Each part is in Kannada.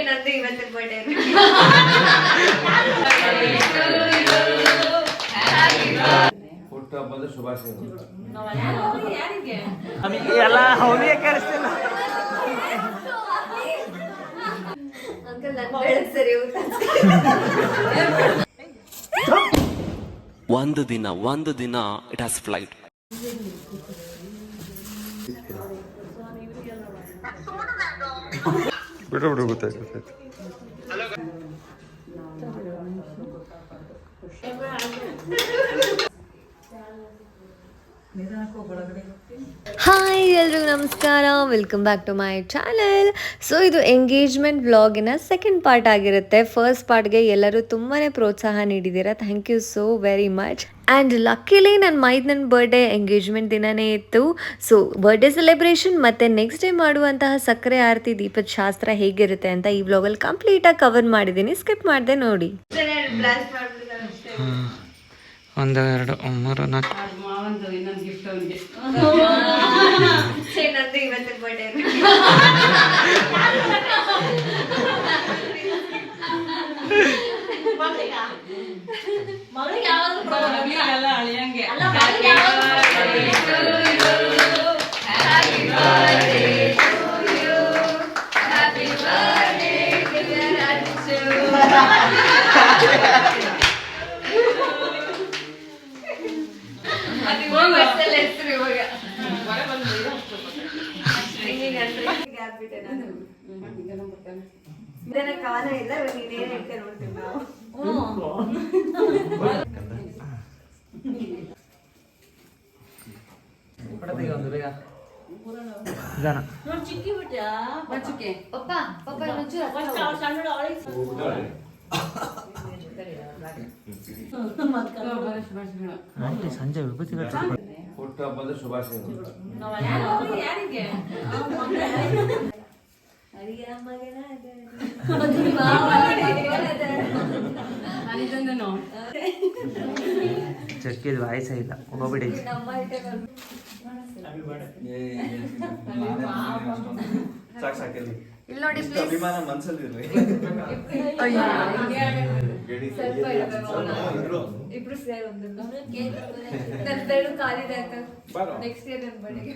ನಂದು ಇವತ್ತು ಬರ್ಡೇ ಹುಟ್ಟುಹಬ್ಬದ ಶುಭಾಶಯಗಳು ನಮಗೆ ಎಲ್ಲ ಅವನಿಗೆ ಕೇಳಿಸ್ತಿಲ್ಲ ಅಂಕಲ್ ನನ್ ಬೆಳಗ್ ಸರಿ ಒಂದು ದಿನ ಒಂದು ದಿನ ಇಟ್ ಹ್ಯಾಸ್ ಫ್ಲೈಟ್ ಬಿಡು ಬಿಡು ಗೊತ್ತಾಯ್ತು ಗೊತ್ತಾಯ್ತು ಹಾಯ್ ಎಲ್ರಿಗೂ ನಮಸ್ಕಾರ. Welcome back to my channel so ಇದು ಎಂಗೇಜ್ಮೆಂಟ್ ವ್ಲಾಗಿನ ಸೆಕೆಂಡ್ ಪಾರ್ಟ್ ಆಗಿರುತ್ತೆ. ಫಸ್ಟ್ ಪಾರ್ಟ್ಗೆ ಎಲ್ಲರೂ ತುಂಬಾ ಪ್ರೋತ್ಸಾಹ ನೀಡಿದ್ದೀರಾ. Thank you so very much and luckily ನನ್ನ ಮೈದ್ ನನ್ನ ಬರ್ಡೇ ಎಂಗೇಜ್ಮೆಂಟ್ ದಿನನೇ ಇತ್ತು. ಸೊ ಬರ್ಡೇ ಸೆಲೆಬ್ರೇಷನ್ ಮತ್ತು ನೆಕ್ಸ್ಟ್ ಡೇ ಮಾಡುವಂತಹ ಸಕ್ಕರೆ ಆರತಿ ದೀಪದ ಶಾಸ್ತ್ರ ಹೇಗಿರುತ್ತೆ ಅಂತ ಈ ವ್ಲಾಗಲ್ಲಿ ಕಂಪ್ಲೀಟಾಗಿ ಕವರ್ ಮಾಡಿದ್ದೀನಿ. ಸ್ಕಿಪ್ ಮಾಡಿದೆ ನೋಡಿ. ಒಂದು ಎರಡು ಮೂರು ನಾಲ್ಕು. ನಂದು ಇವತ್ತು ಬರ್ಡೇ ಇದನ್ನ ಕಾಲ ಇಲ್ಲ ನೀನೇನ್ ಹೇಳ್ತೀಯ ನೋಡ್ತೀವಿ ನಾವು ಜನ ಪಪ್ಪ ಪಪ್ಪ ಇನ್ನೊಂಚೂರು ಆಂಟಿ ಸಂಜೆ ವಿಭೂತಿ ಹುಟ್ಟುಹಬ್ಬದ ಶುಭಾಶಯಗಳು. ಚಕ್ಕಿದ ವಾಯ್ಸ ಇಲ್ಲ. ಹೋಗ್ಬಿಡಿ. ಸಾಕ್ ಸಾಕಿರ್ಲಿ ಇಲ್ಲಿ. ನೋಡಿ ಅಭಿಮಾನ ಮನ್ಸಲ್ಲಿ ಇಬ್ರು ಸೇರಿ ಒಂದು ನನ್ನ ನೆಕ್ಸ್ಟ್ ಇಯರ್ ನನ್ನ ಬಡಿಗೆ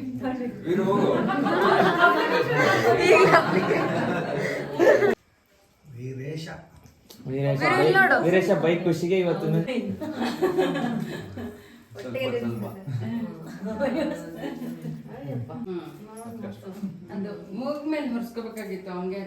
ವೀರೇಶ. ಬೈಕ್ ಖುಷಿಗೆ ಇವತ್ತು ಮೂಗ್ ಮೇಲೆ ಅದು ಮೂಗ್ಮೇಲೆ ಹೊರ್ಸ್ಕೋಬೇಕಾಗಿತ್ತು ಹಂಗೆ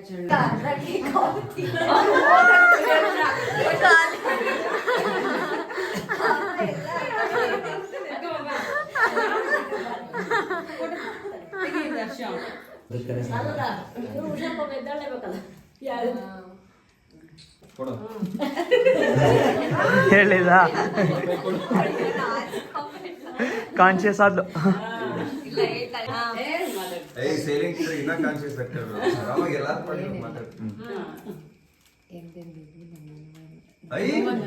ಹೇಳಿದ ಕಾನ್ಶಿಯಸ್ ಆದ್ಲು.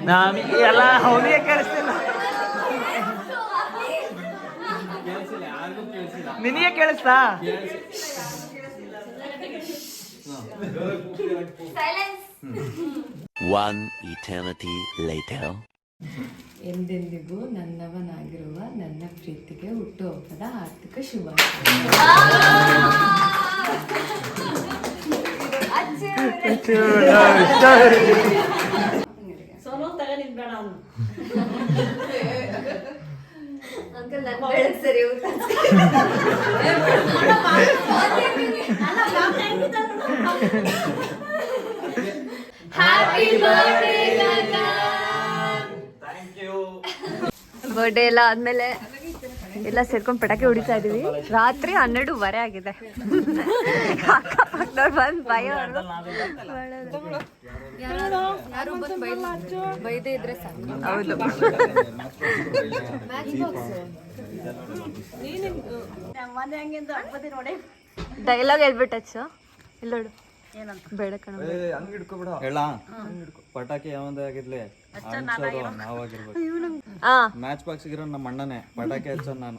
ನಮಗೆ ಎಲ್ಲ ಅವನಿಗೆ ಕೇಳಿಸ್ತಿಲ್ಲ. ನಿನಗೆ ಕೇಳಿಸ್ತಾ? One eternity later. ಎಂದೆಂದಿಗೂ ನನ್ನವನಾಗಿರುವ ನನ್ನ ಪ್ರೀತಿಗೆ ಹುಟ್ಟುಹಬ್ಬದ ಆರ್ಥಿಕ ಶುಭ ಅಂಕಲ್ ನನ್ನ ಸರಿ ಊಟ ಹ್ಯಾಪಿ ಬರ್ಡೇ ಬರ್ಡೇ ಎಲ್ಲ ಆದ್ಮೇಲೆ ಎಲ್ಲ ಸೇರ್ಕೊಂಡು ಪಟಾಕಿ ಹೊಡಿತಾ ಇದೀವಿ. ರಾತ್ರಿ ಹನ್ನೆರಡುವರೆ ಆಗಿದೆ. ಅಕ್ಕಪಕ್ಕದವ್ರು ಬಂದು ಭಯ ಬಂದು ಇದ್ರೆ ಹೌದು ಡೈಲಾಗ್ ಹೇಳ್ಬಿಟ್ಟು ಇಲ್ಲೋಡು ಬೇಡ ಕಣ ಹಂಗ್ ಹಿಡ್ಕೊಬಿಡ ಹೇಳ. ಪಟಾಕಿ ಯಾವಂದ ಆಗಿರ್ಲಿ ನಾವಾಗಿರ್ಬೇಕು. ಮ್ಯಾಚ್ ಬಾಕ್ಸ್ ಇರೋ ನಮ್ಮ ಅಣ್ಣನೇ. ಪಟಾಕಿ ಹಚ್ಚೋನ್ ನಾನು.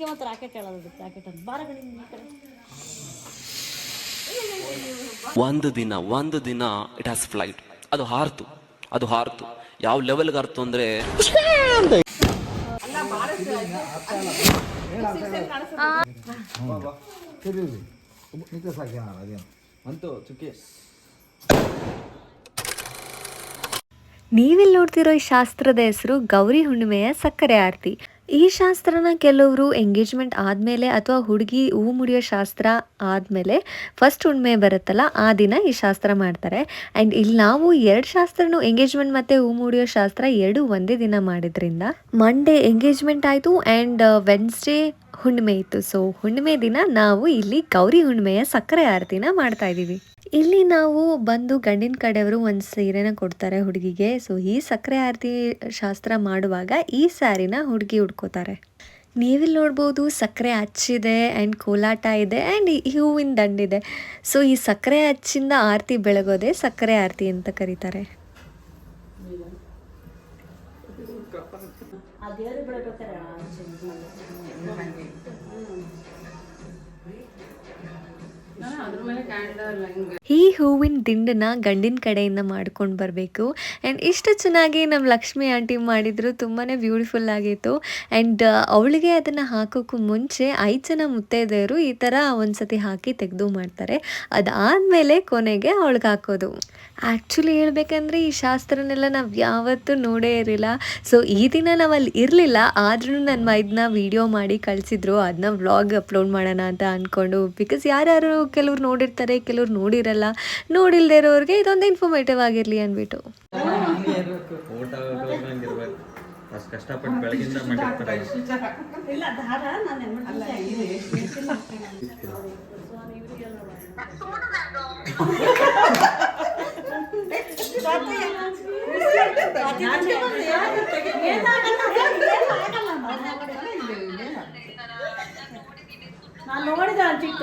ಗಂಡ ಹುಷಾರ್ ಕಡ್ರ ಗಣೇಶ ಗಗನ ಕಡೆ. ಒಂದು ದಿನ ಒಂದು ದಿನ ಇಟ್ ಹ್ಯಾಸ್ ಫ್ಲೈಟ್ ಅದು ಹಾರ್ತು ಅದು ಹಾರ್ತು. ಯಾವ ಲೆವೆಲ್ಗೆ ಹಾರ್ತು ಅಂದ್ರೆ ನೀವಿಲ್ಲಿ ನೋಡ್ತಿರೋ ಈ ಶಾಸ್ತ್ರದ ಹೆಸರು ಗೌರಿ ಹುಣ್ಣಿಮೆಯ ಸಕ್ಕರೆ ಆರತಿ. ಈ ಶಾಸ್ತ್ರನ ಕೆಲವರು ಎಂಗೇಜ್ಮೆಂಟ್ ಆದಮೇಲೆ ಅಥವಾ ಹುಡುಗಿ ಹೂ ಮುಡಿಯೋ ಶಾಸ್ತ್ರ ಆದಮೇಲೆ ಫಸ್ಟ್ ಹುಣ್ಮೆ ಬರುತ್ತಲ್ಲ, ಆ ದಿನ ಈ ಶಾಸ್ತ್ರ ಮಾಡ್ತಾರೆ. ಆ್ಯಂಡ್ ಇಲ್ಲಿ ನಾವು ಎರಡು ಶಾಸ್ತ್ರನೂ ಎಂಗೇಜ್ಮೆಂಟ್ ಮತ್ತು ಹೂ ಮುಡಿಯೋ ಶಾಸ್ತ್ರ ಎರಡು ಒಂದೇ ದಿನ ಮಾಡಿದ್ರಿಂದ ಮಂಡೇ ಎಂಗೇಜ್ಮೆಂಟ್ ಆಯಿತು ಆ್ಯಂಡ್ ವೆನ್ಸ್ಡೇ ಹುಣ್ಣಿಮೆ ಇತ್ತು. ಸೊ ಹುಣ್ಣಿಮೆ ದಿನ ನಾವು ಇಲ್ಲಿ ಗೌರಿ ಹುಣ್ಣಿಮೆಯ ಸಕ್ಕರೆ ಆರತಿನ ಮಾಡ್ತಾ ಇದ್ದೀವಿ. ಇಲ್ಲಿ ನಾವು ಬಂದು ಗಂಡಿನ ಕಡೆಯವರು ಒಂದು ಸೀರೆನ ಕೊಡ್ತಾರೆ ಹುಡುಗಿಗೆ. ಸೊ ಈ ಸಕ್ಕರೆ ಆರತಿ ಶಾಸ್ತ್ರ ಮಾಡುವಾಗ ಈ ಸ್ಯಾರಿನ ಹುಡುಗಿ ಉಡ್ಕೋತಾರೆ. ನೀವಿಲ್ಲಿ ನೋಡ್ಬೋದು ಸಕ್ಕರೆ ಅಚ್ಚಿದೆ ಆ್ಯಂಡ್ ಕೋಲಾಟ ಇದೆ ಆ್ಯಂಡ್ ಹೂವಿನ ದಂಡಿದೆ. ಸೊ ಈ ಸಕ್ಕರೆ ಹಚ್ಚಿಂದ ಆರತಿ ಬೆಳಗೋದೆ ಸಕ್ಕರೆ ಆರತಿ ಅಂತ ಕರೀತಾರೆ. ಈ ಹೂವಿನ ದಿಂಡನ್ನ ಗಂಡಿನ ಕಡೆಯಿಂದ ಮಾಡ್ಕೊಂಡು ಬರಬೇಕು. ಆ್ಯಂಡ್ ಇಷ್ಟು ಚೆನ್ನಾಗಿ ನಮ್ಮ ಲಕ್ಷ್ಮಿ ಆಂಟಿ ಮಾಡಿದ್ರು ತುಂಬಾ ಬ್ಯೂಟಿಫುಲ್ ಆಗಿತ್ತು. ಆ್ಯಂಡ್ ಅವಳಿಗೆ ಅದನ್ನು ಹಾಕೋಕ್ಕೂ ಮುಂಚೆ ಐದು ಜನ ಮುತ್ತೈದೆಯರು ಈ ಥರ ಒಂದ್ಸತಿ ಹಾಕಿ ತೆಗೆದು ಮಾಡ್ತಾರೆ. ಅದಾದಮೇಲೆ ಕೊನೆಗೆ ಅವಳಿಗೆ ಹಾಕೋದು. ಆ್ಯಕ್ಚುಲಿ ಹೇಳಬೇಕಂದ್ರೆ ಈ ಶಾಸ್ತ್ರನೆಲ್ಲ ನಾವು ಯಾವತ್ತೂ ನೋಡೇ ಇರಲಿಲ್ಲ. ಸೊ ಈ ದಿನ ನಾವು ಅಲ್ಲಿ ಇರಲಿಲ್ಲ. ಆದ್ರೂ ನನ್ನ ಮೈದನ್ನ ವಿಡಿಯೋ ಮಾಡಿ ಕಳಿಸಿದ್ರು. ಅದನ್ನ ವ್ಲಾಗ್ ಅಪ್ಲೋಡ್ ಮಾಡೋಣ ಅಂತ ಅಂದ್ಕೊಂಡು ಬಿಕಾಸ್ ಯಾರ್ಯಾರು ಕೆಲವ್ರು ನೋಡಿರ್ತಾರೆ ಕೆಲವ್ರು ನೋಡಿರಲ್ಲ ನೋಡಿಲ್ದೆ ಇರೋರಿಗೆ ಇದೊಂದು ಇನ್ಫಾರ್ಮೇಟಿವ್ ಆಗಿರಲಿ ಅಂದ್ಬಿಟ್ಟು ಕಷ್ಟಪಟ್ಟು ಬೆಳಗಿಂದ ಮಾಡಿರ್ತಾರೆ ನಾನು ನೋಡಿದ ಚಿಕ್ಕ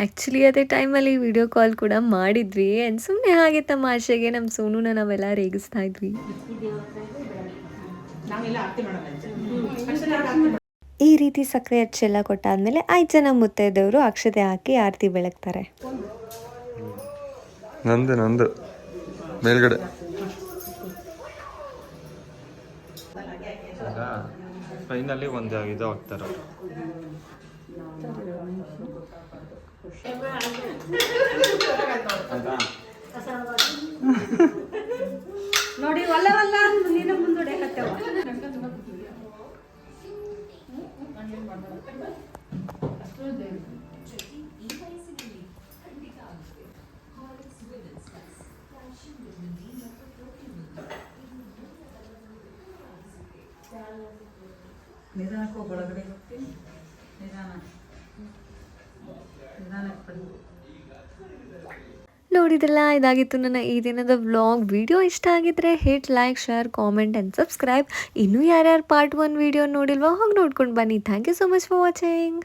ಆ್ಯಕ್ಚುಲಿ ಅದೇ ಟೈಮಲ್ಲಿ ವಿಡಿಯೋ ಕಾಲ್ ಕೂಡ ಮಾಡಿದ್ವಿ. ಅಂಡ್ ಸುಮ್ಮನೆ ಹಾಗೆ ತಮ್ಮ ಆಶೆಗೆ ನಮ್ಮ ಸೋನುನ ನಾವೆಲ್ಲ ರೇಗಿಸ್ತಾ ಇದ್ವಿ. ಈ ರೀತಿ ಸಕ್ಕರೆ ಹಚ್ಚೆಲ್ಲ ಕೊಟ್ಟಾದ್ಮೇಲೆ ಐದು ಜನ ಮುತ್ತೈದವರು ಅಕ್ಷತೆ ಹಾಕಿ ಆರತಿ ಬೆಳಗ್ತಾರೆ. ನಂದು ನಂದು. ಮೇಲ್ಗಡೆ. ಫೈನಲಿ ಒಂದು ಇದು ಆಗ್ತಾರೆ ಅವರು? ನೋಡಿ ಒಲ್ಲ ಒಲ್ಲ. ನೀನು ಮುಂದೂಡಕತ್ತೇವ ನೋಡಿದ್ರಲ್ಲ, ಇದಾಗಿತ್ತು ನನ್ನ ಈ ದಿನದ ವ್ಲಾಗ್. ವಿಡಿಯೋ ಇಷ್ಟ ಆಗಿದ್ರೆ hit like share comment and subscribe ಇನ್ನೂ ಯಾರ್ಯಾರು ಪಾರ್ಟ್ ಒನ್ ವಿಡಿಯೋ ನೋಡಿಲ್ವಾ, ಹೋಗಿ ನೋಡ್ಕೊಂಡು ಬನ್ನಿ. Thank you so much for watching